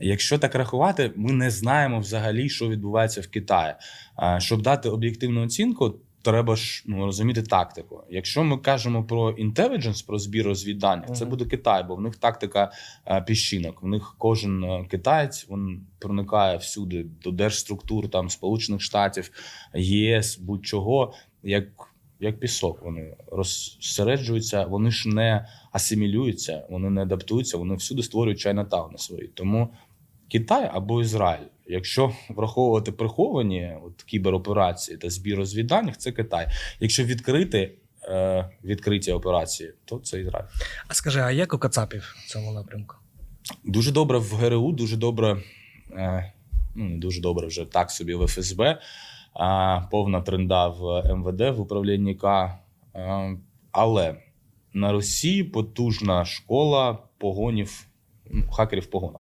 Якщо так рахувати, ми не знаємо взагалі, що відбувається в Китаї. Щоб дати об'єктивну оцінку, треба ж ну, розуміти тактику. Якщо ми кажемо про інтелідженс, про збір розвідданих, це буде Китай, бо в них тактика піщинок. В них кожен е, китаєць він проникає всюди до держструктур, там Сполучених Штатів, ЄС, будь-чого, як, як пісок. Вони розсереджуються, вони ж не асимілюються, вони не адаптуються, вони всюди створюють чайнатауни свої. Тому Китай або Ізраїль. Якщо враховувати приховані от, кібероперації та збір розвідданих, це Китай. Якщо відкрити е, відкриті операції, то це Ізраїль. А скажи, а як у Кацапів в цьому напрямку? Дуже добре в ГРУ, дуже добре, е, ну не дуже добре вже так собі в ФСБ, повна тренда в МВД в управлінні К. Е, але на Росії потужна школа погонів, хакерів погона.